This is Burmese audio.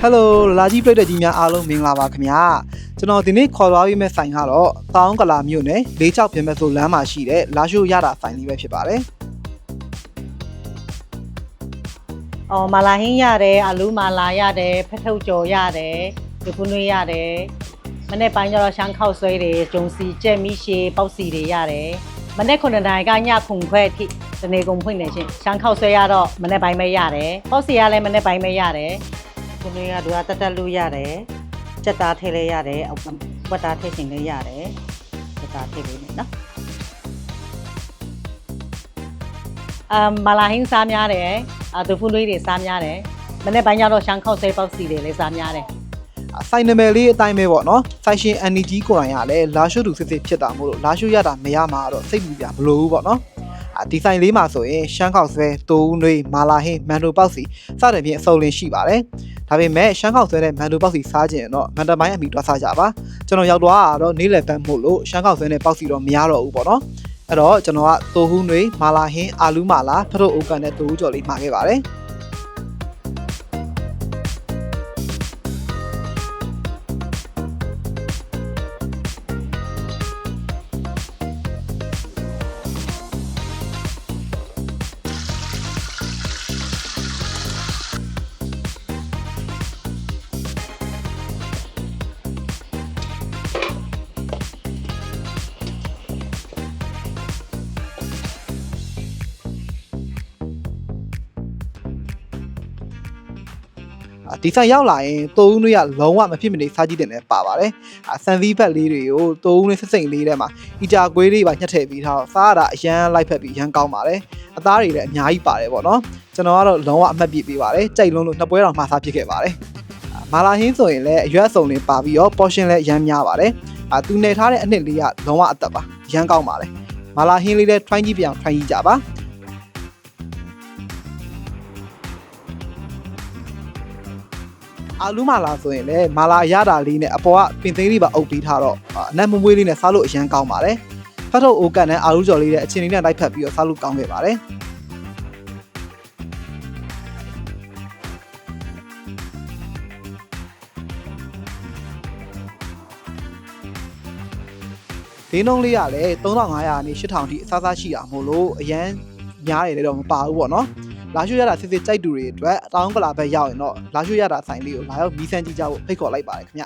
ဟယ်လိုလာကြီးပြည့်တဲ့ကြီးများအားလုံးမင်္ဂလာပါခင်ဗျာကျွန်တော်ဒီနေ့ခေါ်သွားပြီးမဲ့ဆိုင်ကတော့တောင်းကလာမြို့နယ်လေးချောက်ပြင်မဲ့ဆိုလမ်းမှာရှိတဲ့လာရှိုးရတာဆိုင်လေးပဲဖြစ်ပါတယ် အော်မာလာဟင်းရတယ်အလူမာလာရတယ်ဖက်ထုတ်ကြော်ရတယ်ဒီခုနွေးရတယ်မနေ့ပိုင်းကျတော့ရှမ်းခောက်ဆွဲတွေဂျုံစီကြက်မီရှေပေါက်စီတွေရတယ်မနေ့9နာရီကညခုံခွဲအထိဒီနေ့ကုန်ဖွင့်နေရှင်ရှမ်းခောက်ဆွဲရတော့မနေ့ပိုင်းပဲရတယ်ပေါက်စီရလည်းမနေ့ပိုင်းပဲရတယ်ခုနွေးကဒူကတက်တက်လူရတယ်ကြက်သားထည့်လဲရတယ်အောက်ဝက်သားထည့်ရှင်လဲရတယ်ကြက်သားထည့်လေးနဲ့နော်အမ်မာလာဟင်းစားများတယ် အဒူဖူနွေးတွေစားများတယ်မနေ့ပိုင်းကျတော့ရှမ်းခောက်ဆဲပေါက်စီတွေလည်းစားများတယ်ဆိုင်နာမည်လေးအတိုင်းပဲပေါ့နော်ဆိုင်ရှင် NG ကိုရိုင်းရလဲလာရှိုးသူစစ်စစ်ဖြစ်တာမို့လို့လာရှိုးရတာမရမှာတော့စိတ်ပူပြမလို့ဘူးပေါ့နော်အာဒီဆိုင်လေးမှာဆိုရင်ရှမ်းခေါက်ဆွဲတိုးနွေးမာလာဟင်းမန်တိုပေါက်စီစတဲ့ဖြင့်အစုံလင်ရှိပါတယ်ဒါပေမဲ့ရှမ်းခေါက်ဆွဲတဲ့မန်တိုပေါက်စီစားခြင်းတော့မန်တပိုင်းအမိတော့စားကြပါကျွန်တော်ရောက်တော့ကတော့နေ့လယ်ပန်းမို့လို့ရှမ်းခေါက်ဆွဲနဲ့ပေါက်စီတော့မရတော့ဘူးပေါ့နော် အဲ့တော့ကျွန်တော်ကတိုဟူးနွေးမာလာဟင်းအာလူးမာလာဖထုတ်အိုကန်နဲ့တိုဟူးကြော်လေးမှာခဲ့ပါတယ် ဒီဆိုင်ရောက်လာရင်တိုးဦးတွေကလုံးဝမဖြစ်မနေစားကြည့်တယ်လည်းပါပါတယ်အာဆန်သီးဘက်လေးတွေကိုတိုးဦးနဲ့ဆက်စိမ်လေးထဲမှာအီတာကွေးလေးပါညှက်ထည့်ပြီးထားတော့စားရတာအရန်လိုက်ဖက်ပြီးရန်ကောင်းပါတယ်အသားတွေလည်းအများကြီးပါတယ်ပေါ့နော်ကျွန်တော်ကတော့လုံးဝအမှတ်ပြပေးပါတယ်ကြိုက်လုံးလို့နှစ်ပွဲတော်မှာစားဖြစ်ခဲ့ပါတယ်အာမာလာဟင်းဆိုရင်လည်းအရွက်အစုံလေးပါပြီးတော့ portion လည်းအရန်များပါတယ်အာသူနေထားတဲ့အနှစ်လေးကလုံးဝအသက်ပါရန်ကောင်းပါတယ်မာလာဟင်းလေးလည်း try ကြည့်ပြအောင် try ကြည့်ကြပါ အာလူးမာလာဆိုရင်လည်းမာလာရတာလေးနဲ့အပေါ်ကပင်သိန်းလေးပါအုပ်ပြီးထားတော့အာအနက်မမွေးလေးနဲ့စားလို့အရန်ကောင်းပါတယ်ဖတ်ထုတ်အိုကန်နဲ့အာလူးကြော်လေးနဲ့အချင်းလေးနဲ့လိုက်ဖက်ပြီးတော့စားလို့ကောင်းခဲ့ပါတယ်ဒီနှုံးလေးကလည်း3500နဲ့8000ထိအစားစားရှိတာမို့လို့အရန်များတယ်လည်းတော့မပါဘူးပေါ့နော် လာရှိုးရတာစစ်စစ်ကြိုက်တူတွေအတွက်အတောင်းကလာဘက်ရောက်ရင်တော့လာရှိုးရတာဆိုင်လေးကိုလာရောက်မီးစမ်းကြည့်ကြဖို့ဖိတ်ခေါ်လိုက်ပါတယ်ခင်ဗျ